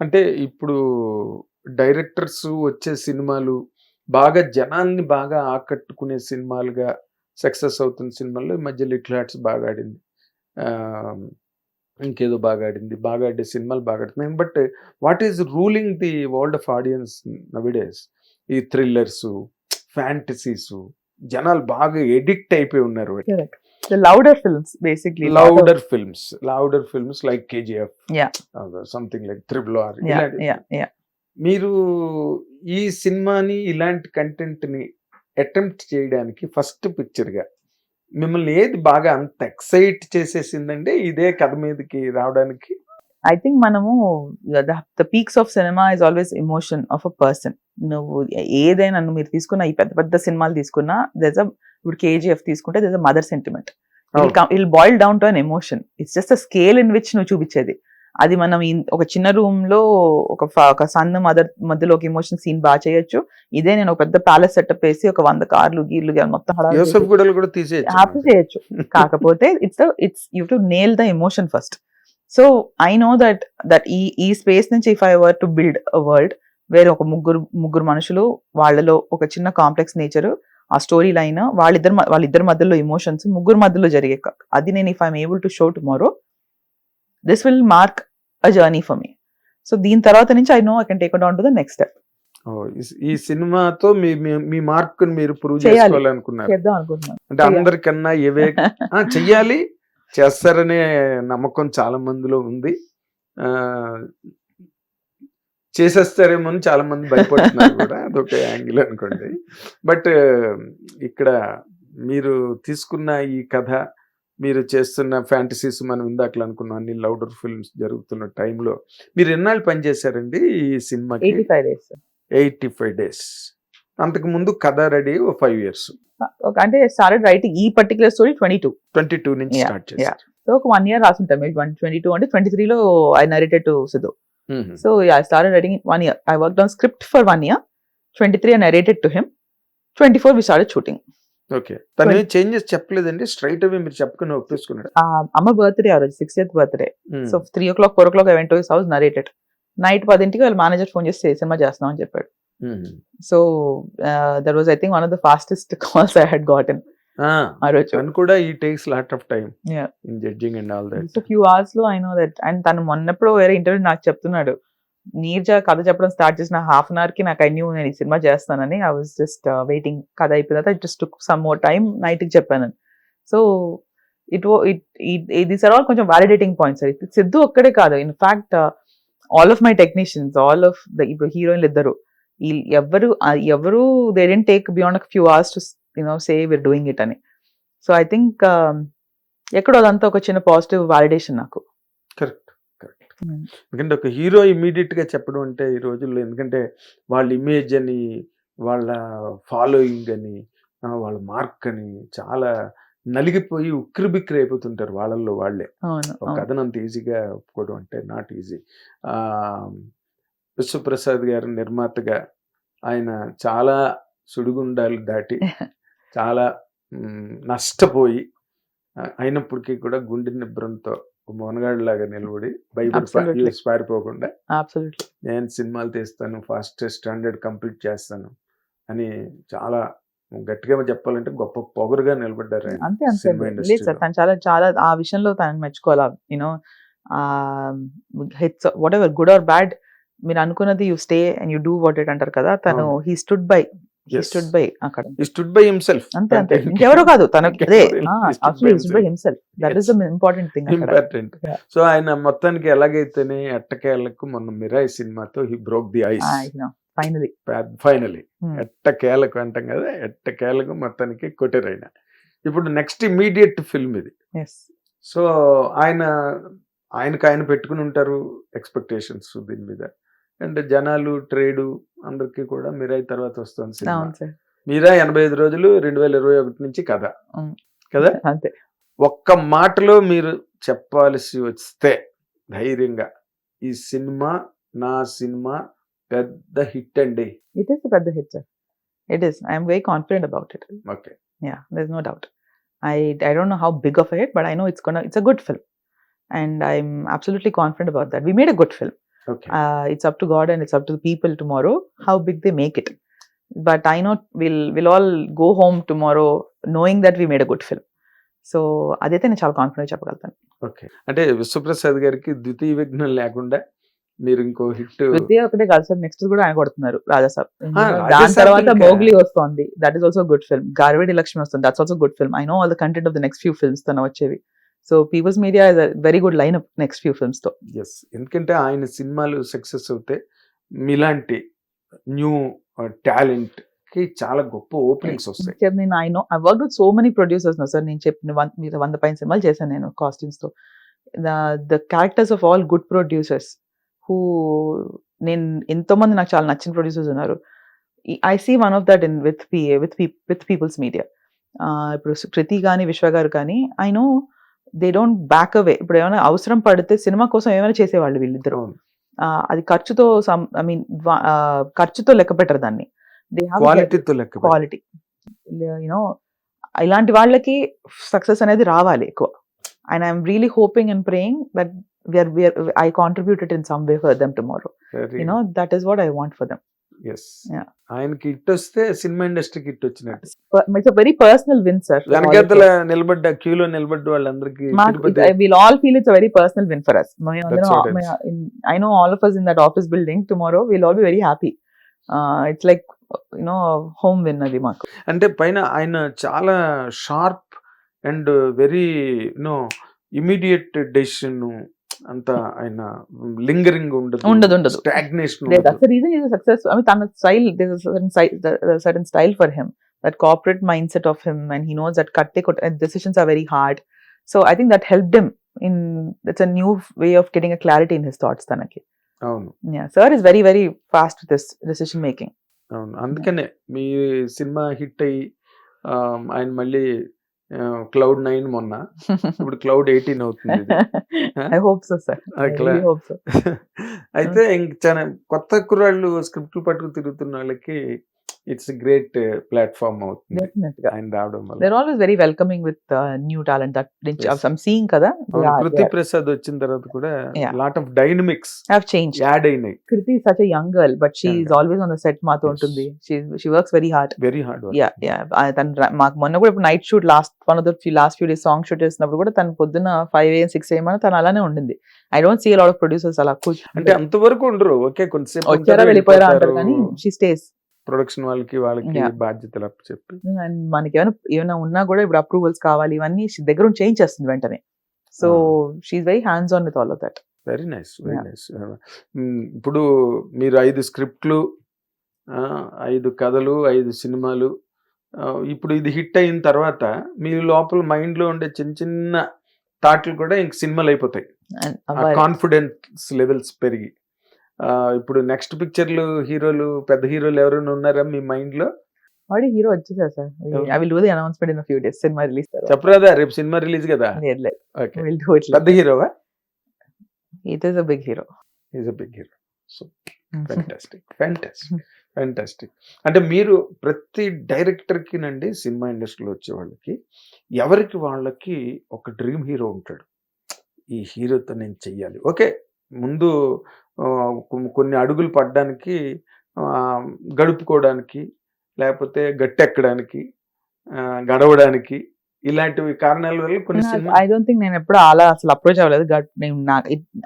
అంటే ఇప్పుడు డైరెక్టర్స్ వచ్చే సినిమాలు బాగా జనాల్ని బాగా ఆకట్టుకునే సినిమాలుగా సక్సెస్ అవుతున్న సినిమాల్లో ఈ మధ్య లిటిల్ హార్ట్స్ బాగా ఆడింది. ఇంకేదో బాగా ఆడింది. బాగా ఆడే సినిమాలు బాగా ఆడుతున్నాయి. But what is ruling the world of audience nowadays ఈ థ్రిల్లర్స్ ఫ్యాంటసీసు జనాలు బాగా ఎడిక్ట్ అయిపోయి ఉన్నారు basically. lot of- louder films louder films like KGF. Something like triple R. మీరు ఈ సినిమాని ఇలాంటి కంటెంట్ని అటెంప్ట్ చేయడానికి ఫస్ట్ పిక్చర్గా మిమ్మల్ని ఏది బాగా అంత ఎక్సైట్ చేసేసిందంటే ఇదే కథ మీదకి రావడానికి I think మనము the peaks of cinema is always emotion of a person. నువ్వు ఏదైనా నువ్వు మీరు తీసుకున్న ఈ పెద్ద పెద్ద సినిమాలు తీసుకున్నా దెస్ అ ఇప్పుడు కేజీఎఫ్ తీసుకుంటే there's a mother sentiment it'll boil down to an emotion it's just a scale in which నువ్వు చూపించేది. అది మనం ఒక చిన్న రూమ్లో ఒక ఒక సన్ మదర్ మధ్యలో ఒక ఎమోషన్ సీన్ బాగా చేయొచ్చు. ఇదే నేను ఒక పెద్ద ప్యాలెస్ సెటప్ వేసి ఒక వంద కార్లు గీర్లు మొత్తం హ్యాపీ చేయొచ్చు. కాకపోతే it's it's you to nail the emotion first so I know that that ఈ ఈ స్పేస్ నుంచి if I were to build a world వేరే ఒక ముగ్గురు ముగ్గురు మనుషులు వాళ్ళలో ఒక చిన్న కాంప్లెక్స్ నేచర్ ఆ స్టోరీ లైన్ వాళ్ళిద్దరు వాళ్ళిద్దరి మధ్యలో ఎమోషన్స్ ముగ్గురు మధ్యలో జరిగే అది నేను if I'm able to show tomorrow this will mark a journey for me so దీని తర్వాత నుంచి I know I can take down to the next step ఈ- సినిమాతో మీ మీ- మార్క్ మీరు ప్రూవ్. చేసుకోవాలనుకున్నారు. అంటే అందరికన్నా ఏవే చెయ్యాలి. చేస్తారనే నమ్మకం చాలా మందిలో ఉంది. ఆ చేసేస్తారేమో అని చాలా మంది భయపడుతున్నారు కూడా. అదొక యాంగిల్ అనుకోండి. బట్ ఇక్కడ మీరు తీసుకున్న ఈ కథ మీరు చేస్తున్న ఫ్యాంటసీస్ మనం ఇందాకలు అనుకున్నాం అన్ని లౌడర్ ఫిల్మ్స్ జరుగుతున్న టైంలో. మీరు ఎన్నాళ్ళు పనిచేశారండి ఈ సినిమాకి? డేస్ ఎయిటీ ఫైవ్ డేస్ అంతకు ముందు కథ రెడీ ఓ ఫైవ్ ఇయర్స్ అంటే స్టార్టెడ్ రైటింగ్ ఈ particular story twenty two twenty two నుంచి స్టార్ట్ చేశారు సో ఒక వన్ ఇయర్ రాసుంటాం ట్వంటీ టూ అంటే ట్వంటీ త్రీలో I narrated to Siddhu. So I start writing one year I work on script for one year twenty three I narrated to him twenty four we start shooting okay తను changes చెప్పలేదండి straight away మీరు చెప్పుకుని ఒప్పేసుకున్నాడు. అమ్మ birthday ఆ రోజు sixth birthday. So three o'clock four o'clock I went house narrated night పదింటికి వాళ్ళ మేనేజర్ ఫోన్ చేసి సినిమా చేస్తున్నాం అని చెప్పాడు. So there was I think one of the fastest calls I had gotten ఆ, రోజు తను కూడా ఈ takes lot of time Yeah. In judging and all that few అవర్స్లో ఐ నో దట్ అండ్ తను మొన్నప్పుడు వేరే ఇంటర్వ్యూ నాకు చెప్తున్నాడు. నీర్జా కథ చెప్పడం స్టార్ట్ చేసిన హాఫ్ అన్ అవర్కి నాకు ఐ న్యూ నేను ఈ సినిమా చేస్తానని. ఐ వాజ్ జస్ట్ వెయిటింగ్ కథ అయిపోయిన తర్వాత just took some more time నైట్కి చెప్పాను. So it it these are all కొంచెం వ్యాలిడేటింగ్ పాయింట్స్ ఇది సిద్ధు ఒక్కడే కాదు. In fact all of my technicians all of the ఇప్పుడు హీరోయిన్లు ఇద్దరు ఎవరు ఎవరు they didn't take beyond few hours to you know say we're doing it అని. సో ఐ థింక్ ఎక్కడో అదంతా ఒక చిన్న పాజిటివ్ వాలిడేషన్ నాకు. Correct correct Mm. ఎందుకంటే ఒక హీరో ఇమీడియట్గా చెప్పడం అంటే ఈ రోజుల్లో ఎందుకంటే వాళ్ళ ఇమేజ్ అని వాళ్ళ ఫాలోయింగ్ అని వాళ్ళ మార్క్ అని చాలా నలిగిపోయి ఉక్కిరి బిక్కిరి అయిపోతుంటారు వాళ్ళల్లో వాళ్ళే. ఒక. కథను అంత ఈజీగా ఒప్పుకోవడం అంటే నాట్ ఈజీ విశ్వప్రసాద్ గారు నిర్మాతగా ఆయన చాలా సుడిగుండాలు దాటి చాలా నష్టపోయి అయినప్పటికీ కూడా గుండె నిబ్రంతో మొనగాడిలాగా నిలబడి. యూఎస్ పారిపోకుండా. నేను సినిమాలు తీస్తాను ఫాస్ట్ స్టాండర్డ్ కంప్లీట్ చేస్తాను అని చాలా గట్టిగా చెప్పాలంటే గొప్ప పొగరుగా నిలబడ్డారు అంతే అంతే సార్. తను చాలా చాలా ఆ విషయంలో తను మెచ్చుకోవాలా you know hits whatever good or bad మీరు అనుకున్నది you stay and you do what it అంటారు కదా తను. He stood by. Stood by అక్కడ. స్టుడ్ బై హిమ్సెల్ఫ్ అంతే అంతే. కాదు తనకి అదే by himself that important thing. So ఆయన మొత్తానికి ఎలాగైతేనే ఎట్టకేలకు మొన్న మిరాయి సినిమాతో he broke the ice finally finally. ఎట్టకేలకు అంటాం కదా ఎట్టకేలకు మొత్తానికి కొట్టారు ఇప్పుడు నెక్స్ట్ ఇమీడియట్ ఫిల్మ్ ఇది. సో ఆయన ఆయనకు ఆయన పెట్టుకుని ఉంటారు ఎక్స్పెక్టేషన్స్ దీని మీద. అండ్ జనాలు ట్రేడు అందరికీ కూడా మిరాయి తర్వాత వస్తుంది సినిమా. మీరా ఎనభై ఐదు రోజులు రెండు వేల ఇరవై ఒకటి నుంచి కథ. కదా? అంతే. ఒక్క మాటలో మీరు చెప్పాల్సి వస్తే ధైర్యంగా ఈ సినిమా నా సినిమా పెద్ద హిట్ అండి. ఇట్ ఈస్ పెద్ద hit sir it is I'm very confident about it okay. There's no doubt. I I don't know how big of a hit, but I know it's gonna it's a good film, and I'm absolutely confident about that. We made a good uh, up to god and it's up to the people tomorrow how big they make it. But i know we'll we'll all go home tomorrow knowing that we made a good film. So అదైతే నేను చాలా confident చెప్పగలుగుతాను. Okay అంటే విశ్వప్రసాద్ గారికి ద్వితీయ విఘ్నం లేకుండా మీరు ఇంకో హిట్ విద్య ఒకటే కాదు సార్ నెక్స్ట్ కూడా ఆయన కొడుతున్నారు రాజాసాబ్ దాని తర్వాత మోగ్లీ వస్తుంది. That is also good film గార్వేడి Lakshmi వస్తుంది. That's also good film I know all the content of the next few films తన వచ్చేవి. So people's media is very good line up next few ఫిల్మ్స్తో. Yes ఎందుకంటే ఆయన సినిమాలు success అవుతే మీలాంటి new టాలెంట్కి చాలా గొప్ప ఓపెనింగ్స్ వస్తాయి. నేను I know I work with so many producers నా సార్ నేను చెప్పిన మీరు వంద పైన సినిమాలు చేశాను నేను కాస్ట్యూమ్స్తో. The characters of all good producers who నేను ఎంతో మంది నాకు చాలా నచ్చిన ప్రొడ్యూసర్స్ ఉన్నారు. I see one of that in with with with people's media ఇప్పుడు కృతి కానీ విశ్వ గారు కానీ I know they don't back away ఇప్పుడు ఏమైనా అవసరం పడితే సినిమా కోసం ఏమైనా చేసేవాళ్ళు వీళ్ళిద్దరు. అది ఖర్చుతో ఐ మీన్ ఖర్చుతో లెక్క పెట్టరు దాన్ని. క్వాలిటీ యూనో ఇలాంటి వాళ్ళకి సక్సెస్ అనేది రావాలి ఎక్కువ. And I'm really hoping and praying that we are we are I contributed in some way for them tomorrow you know that is what I want for them yes. Yeah. ఆయనకి hit వస్తే cinema ఇండస్ట్రీకి hit వచ్చినట్టు it's very personal win sir వెనకాతల నిలబడ్డ క్యూలో నిలబడ్డ వాళ్ళందరికీ will all feel it's very personal win for us I know all of us in that office building tomorrow will all be very happy it's like you know home win అది మాకు. అంటే పైన ఆయన చాలా sharp and very no immediate decision అంత ఆయన lingering ఉండదు ఉండదు, ఉండదు. Stagnation mean, Tana style, there's a certain style, a certain style for him. That corporate mindset of him, and he knows that katte kot- and decisions are very hard. So I think that helped him in. It's a new way of getting a clarity in his thoughts, Tanaki. అవును is very very fast with this decision making. అవును అందుకనే మీ cinema hit అయ్యి ఆయన మళ్ళీ cloud nine మొన్న ఇప్పుడు cloud eighteen అవుతుంది hope so, sir. I అట్లా. అయితే ఇంక చాలా కొత్త కుర్రాళ్ళు స్క్రిప్ట్లు పట్టుకు తిరుగుతున్న వాళ్ళకి ఇట్స్ గ్రేట్ ప్లాట్ఫామ్ అవుతుంది. ఆయన రావడం వల్ల. I'm seeing, kada. They అవును, are- కృతి ప్రసాద్ వచ్చిన తర్వాత కూడా. Lot of dynamics have changed. Add అయినాయి girl, but she's Young girl. always on the set. Mato Yes. ఉంటుంది. She works very hard. Very hard yeah yeah తను మాకు మొన్న కూడా ఇప్పుడు night shoot last one of the last few days song shoot చేసినప్పుడు కూడా తను పొద్దున్న ఫైవ్ ఏఎం సిక్స్ ఏఎం అని తను అలానే ఉండింది I don't see lot of producers అలా అంటే అంతవరకు ఉండరు ఓకే కొంతసేపు వచ్చారా వెళ్ళిపోయారా అంటారు కానీ షీ స్టేస్ ప్రొడక్షన్ వాళ్ళకి వాళ్ళకి Yeah. బాధ్యతలు అప్పు చెప్పి. అండ్ మనకి ఏమైనా ఏమైనా ఉన్నా కూడా ఇప్పుడు అప్రూవల్స్ కావాలి ఇవన్నీ she దగ్గర ఉండి చేంజ్ చేస్తుంది వెంటనే. So she's very hands on with all of that very nice very Yeah. Nice ఇప్పుడు మీరు ఐదు స్క్రిప్ట్లు ఆ, ఐదు కథలు ఐదు సినిమాలు ఆ, ఇప్పుడు ఇది హిట్ అయిన తర్వాత మీ లోపల mind లో ఉండే చిన్న చిన్న థాట్లు కూడా ఇంక సినిమాలు అయిపోతాయి. కాన్ఫిడెన్స్ లెవెల్స్ పెరిగి. ఇప్పుడు నెక్స్ట్ పిక్చర్లు హీరోలు పెద్ద హీరోలు ఎవరైనా ఉన్నారా మీ మైండ్లో ఆల్రెడీ హీరో వచ్చేసారు sir? I will do the announcement in few days cinema release చెప్పరాదా రేపు సినిమా రిలీజ్ కదా? పెద్ద హీరోవా? It is a big hero is a big hero so fantastic fantastic fantastic అంటే మీరు ప్రతి డైరెక్టర్కి నండి సినిమా ఇండస్ట్రీలో వచ్చే వాళ్ళకి ఎవరికి వాళ్ళకి ఒక డ్రీమ్ హీరో ఉంటాడు. ఈ హీరోతో నేను చెయ్యాలి. ఓకే. ముందు కొన్ని అడుగులు పడడానికి గడుపుకోవడానికి లేకపోతే గట్టెక్కడానికి గడవడానికి ఇలాంటివి కారణాల వల్ల కొన్ని ఐ డోంట్ థింక్ నేను ఎప్పుడు అలా అసలు అప్రోచ్ అవ్వలేదు. నేను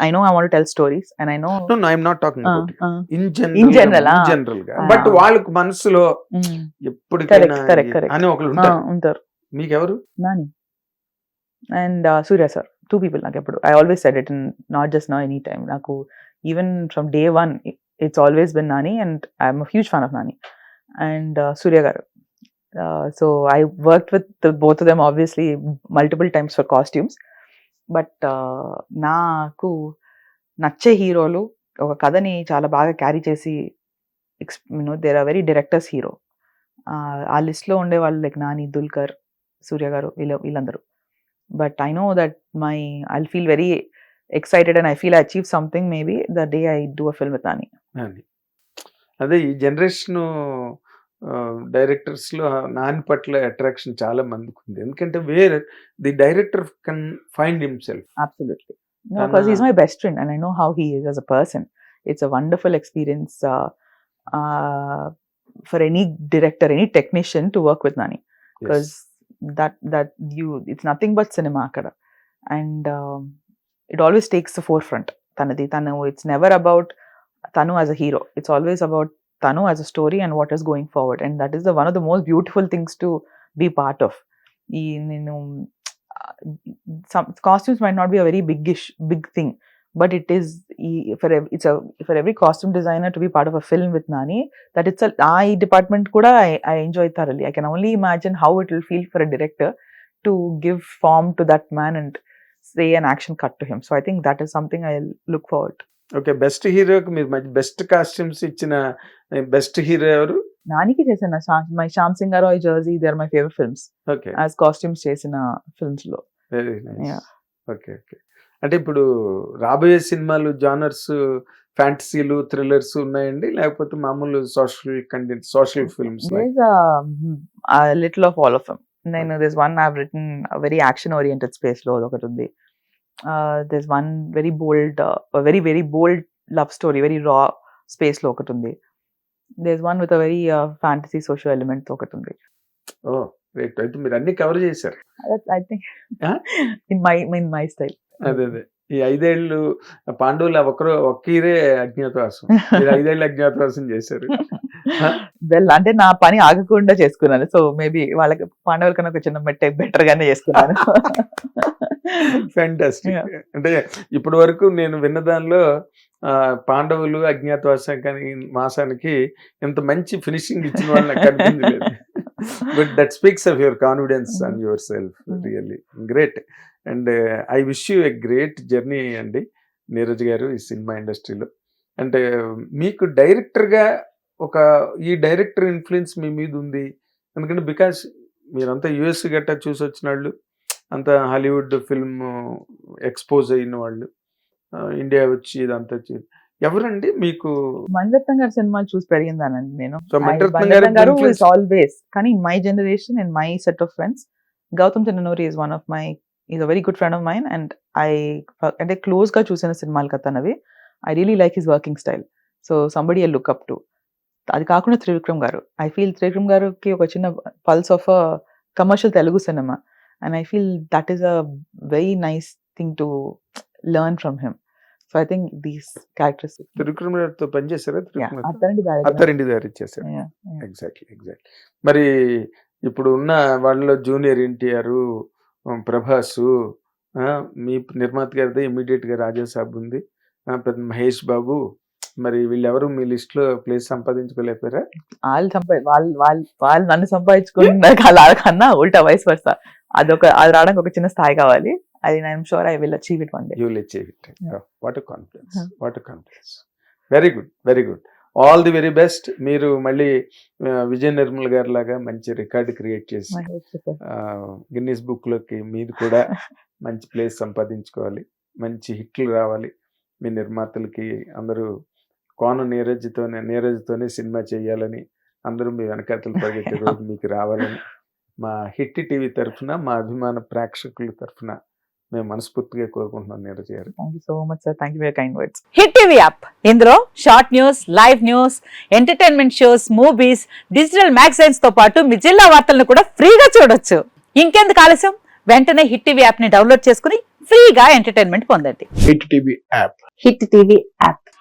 I know I want tell stories and I know I'm not talking about in general general, ah. జనరల్గా. Ah. బట్ వాళ్ళకి మనసులో ఎప్పటికైనా ఈ- correct. అని ఒకళ్ళు ఉంటారు. ఉంటారు. మీకెవరు? Nani. And Surya sir two people నాకు ఎప్పుడు. I always said it not just నా ఎనీ టైమ్ నాకు even from day one it's always been Nani and I'm huge fan of Nani and Surya గారు so I work with both them obviously multiple times for costumes but నాకు నచ్చే హీరోలు ఒక కథని చాలా బాగా క్యారీ చేసి you know there are very directors hero ఆ లిస్ట్లో ఉండే వాళ్ళు లైక్ నాని దుల్కర్ సూర్య గారు వీళ్ళ వీళ్ళందరూ. But I know that my I feel very excited and I feel I achieve something maybe the day I do a film with Nani అని అదే ఈ జనరేషన్ డైరెక్టర్స్లో నాని పట్ల అట్రాక్షన్ చాలా మందికి ఉంది ఎందుకంటే where the director can find himself absolutely no because he's my best friend and i know how he is as a person it's a wonderful experience uh, uh, for any director, any technician to work with Nani. because that that you it's nothing but it always takes the forefront. Tanadi Tanu. It's never about Tanu as a hero. It's always about Tanu as a story and what is going forward. And that is the one of the most beautiful things to be part of. You know, uh, some costumes might not be a very bigish big thing, but it is for every, it's a for every costume designer to be part of a film with Nani. That it's a I department kuda I, I enjoy thoroughly. I can only imagine how it will feel for a director to give form to that man and say an action cut to him. So I think that is something I'll look forward. to. Okay best హీరోకి మీరు మంచి best costumes ఇచ్చిన best hero ఎవరు నానికి చేసిన my Shyam Singh Roy Jersey they are my favourite films okay as costumes చేసిన ఫిల్మ్స్లో very. Okay okay అంటే ఇప్పుడు రాబోయే సినిమాలు జానర్స్ ఫ్యాంటసీలు థ్రిల్లర్స్ ఉన్నాయండి లేకపోతే మామూలు social content social films little of all of them. నేను this one have written very action oriented స్పేస్లో ఒకటి ఉంది. This one very bold very very bold love story very raw స్పేస్లో ఒకటి ఉంది. This one with a very fantasy social element ఒకటి ఉంది. ఈ ఐదేళ్ళు పాండవులు ఒకరు ఒక్కరే అజ్ఞాతవాసం. ఐదేళ్ళు అజ్ఞాతవాసం చేశారు. వెల్ అంటే నా పని ఆగకుండా చేసుకున్నాను. సో మేబీ వాళ్ళకి పాండవుల కన్నా ఒక చిన్న మెట్ట బెటర్ గానే చేసుకున్నాను. ఫ్యాంటాస్టిక్. అంటే ఇప్పటి వరకు నేను విన్న దానిలో పాండవులు అజ్ఞాతవాసానికి మాసానికి ఇంత మంచి ఫినిషింగ్ ఇచ్చిన వాళ్ళు నాకు కనిపించలేదు but that speaks of your confidence on your self. Really great and I wish you a great journey అండి నీరజ్ గారు ఈ సినిమా ఇండస్ట్రీలో అంటే మీకు డైరెక్టర్గా ఒక ఈ డైరెక్టర్ ఇన్ఫ్లుయెన్స్ మీ మీద ఉంది ఎందుకంటే బికాస్ మీరంతా యుఎస్ గట్టా చూసి వచ్చిన వాళ్ళు అంత హాలీవుడ్ ఫిల్మ్ ఎక్స్పోజ్ అయిన వాళ్ళు ఇండియా వచ్చి ఇదంతా ఎవరండి మీకు? మణిరత్నం గారి సినిమాలు చూసి పెరిగిందానండి నేను. గారి ఆల్వేస్ కానీ my generation in my set of friends Gautam Chandranuri is one of my is a very good friend of mine and I అంటే క్లోజ్గా చూసిన సినిమాలు కదా తనవి I really like his working style so somebody I look up to అది కాకుండా త్రివిక్రమ్ గారు. I feel Trivikram గారికి ఒక చిన్న pulse of commercial Telugu cinema. And I feel that is a very nice thing to learn from him so I think these characters Trivikram గారితో పనిచేశారా అత్తారింటి దారి. Exactly exactly మరి ఇప్పుడు ఉన్న వాళ్ళలో జూనియర్ ఎన్టీఆర్ ప్రభాసు మీ నిర్మాత గారిది ఇమీడియట్గా రాజా సాబ్ ఉంది. పెద్ద మహేష్ బాబు మరి వీళ్ళెవరు మీ లిస్ట్లో ప్లేస్ సంపాదించుకోలేకపోయారా? వాళ్ళు సంపా వాళ్ళు వాళ్ళు వాళ్ళు నన్ను సంపాదించుకున్న అలా కన్నా ఉల్టా వయసు వస్తా అదొక అది రావడానికి ఒక చిన్న స్థాయి కావాలి. అది I'm sure I will achieve it one day you will achieve it. What confidence. What confidence very good very good all the very best మీరు మళ్ళీ విజయ్ నిర్మల్ గారి లాగా మంచి రికార్డు క్రియేట్ చేసి గిన్నీస్ బుక్లోకి మీరు కూడా మంచి ప్లేస్ సంపాదించుకోవాలి. మంచి హిట్లు రావాలి. మీ నిర్మాతలకి అందరూ కోన నీరజ్తోనే నీరజ్తోనే సినిమా చేయాలని అందరూ మీ వెనకాతలు పరిగెట్టే రోజు మీకు రావాలని మా హిట్ టీవీ తరఫున మా అభిమాన ప్రేక్షకుల తరఫున మేము మనస్ఫూర్తిగా కోరుకుంటున్నాం నీరజ్ గారు. Thank you so much sir thank you for kind words hit TV app. ఇందులో short news live news entertainment shows movies digital మ్యాగజైన్స్తో పాటు మీ జిల్లా వార్తలను కూడా ఫ్రీగా చూడొచ్చు. ఇంకెందుకు ఆలస్యం? వెంటనే హిట్ టీవీ యాప్ని డౌన్లోడ్ చేసుకుని ఫ్రీగా ఎంటర్టైన్మెంట్ పొందండి. Hit TV app. Hit TV app.